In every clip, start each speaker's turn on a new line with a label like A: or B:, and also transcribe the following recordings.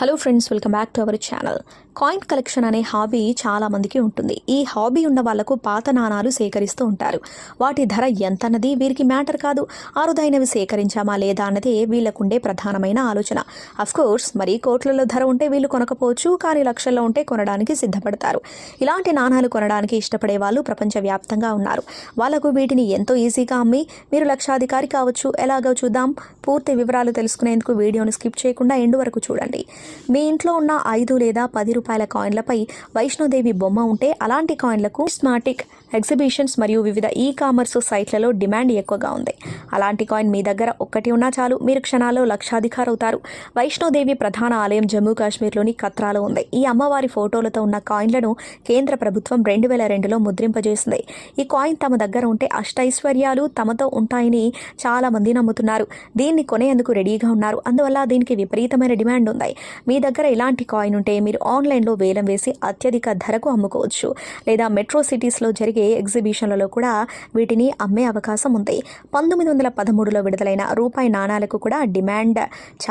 A: Hello friends welcome back to our channel coin collection అనే hobby చాలామందికి ఉంటుంది. ఈ హాబీ ఉన్న వాళ్ళకు పాత నాణాలు సేకరిస్తూ ఉంటారు. వాటి ధర ఎంత అన్నది వీరికి మ్యాటర్ కాదు. అరుదైనవి సేకరించామా లేదా అన్నది వీళ్ళకుండే ప్రధానమైన ఆలోచన. అఫ్ కోర్స్ మరి కోట్లలో ధర ఉంటే వీళ్ళు కొనకపోవచ్చు కానీ లక్షల్లో ఉంటే కొనడానికి సిద్ధపడతారు. ఇలాంటి నాణాలు కొనడానికి ఇష్టపడే వాళ్ళు ప్రపంచవ్యాప్తంగా ఉన్నారు. వాళ్ళకు వీటిని ఎంతో ఈజీగా అమ్మి మీరు లక్షాధికారి కావచ్చు. ఎలాగో చూద్దాం. పూర్తి వివరాలు తెలుసుకునేందుకు వీడియోను స్కిప్ చేయకుండా ఎండు వరకు చూడండి. మీ ఇంట్లో ఉన్న ఐదు లేదా పది రూపాయల కాయిన్లపై వైష్ణోదేవి బొమ్మ ఉంటే అలాంటి కాయిన్లకు స్మార్టిక్ ఎగ్జిబిషన్స్ మరియు వివిధ ఈ కామర్స్ సైట్లలో డిమాండ్ ఎక్కువగా ఉంది. అలాంటి కాయిన్ మీ దగ్గర ఒక్కటి ఉన్నా చాలు. మీరు క్షణాల్లో లక్షాధికారవుతారు. వైష్ణోదేవి ప్రధాన ఆలయం జమ్మూ కాశ్మీర్లోని కత్రాలో ఉంది. ఈ అమ్మవారి ఫోటోలతో ఉన్న కాయిన్లను కేంద్ర ప్రభుత్వం రెండు వేల రెండులో ముద్రింపజేసింది. ఈ కాయిన్ తమ దగ్గర ఉంటే అష్టైశ్వర్యాలు తమతో ఉంటాయని చాలా మంది నమ్ముతున్నారు. దీన్ని కొనేందుకు రెడీగా ఉన్నారు. అందువల్ల దీనికి విపరీతమైన డిమాండ్ ఉంది. మీ దగ్గర ఇలాంటి కాయిన్ ఉంటే మీరు ఆన్లైన్లో వేలం వేసి అత్యధిక ధరకు అమ్ముకోవచ్చు. లేదా మెట్రో సిటీస్లో జరిగే ఎగ్జిబిషన్లలో కూడా వీటిని అమ్మే అవకాశం ఉంది. పంతొమ్మిది వందల పదమూడులో విడుదలైన రూపాయి నాణాలకు కూడా డిమాండ్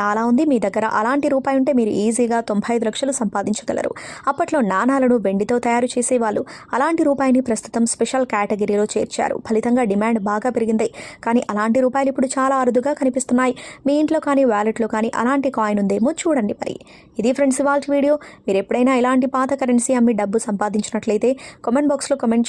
A: చాలా ఉంది. మీ దగ్గర అలాంటి రూపాయి ఉంటే మీరు ఈజీగా తొంభై ఐదు లక్షలు సంపాదించగలరు. అప్పట్లో నాణాలను వెండితో తయారు చేసేవాళ్ళు అలాంటి రూపాయిని ప్రస్తుతం స్పెషల్ కేటగిరీలో చేర్చారు. ఫలితంగా డిమాండ్ బాగా పెరిగింది. కానీ అలాంటి రూపాయలు ఇప్పుడు చాలా అరుదుగా కనిపిస్తున్నాయి. మీ ఇంట్లో కానీ వ్యాలెట్లో కానీ అలాంటి కాయిన్ ఉందేమో చూడండి మరి. ఇది ఫ్రెండ్స్ ఇవాళ వీడియో. మీరు ఎప్పుడైనా ఇలాంటి పాత కరెన్సీ అమ్మి డబ్బు సంపాదించినట్లయితే కామెంట్ బాక్స్లో కామెంట్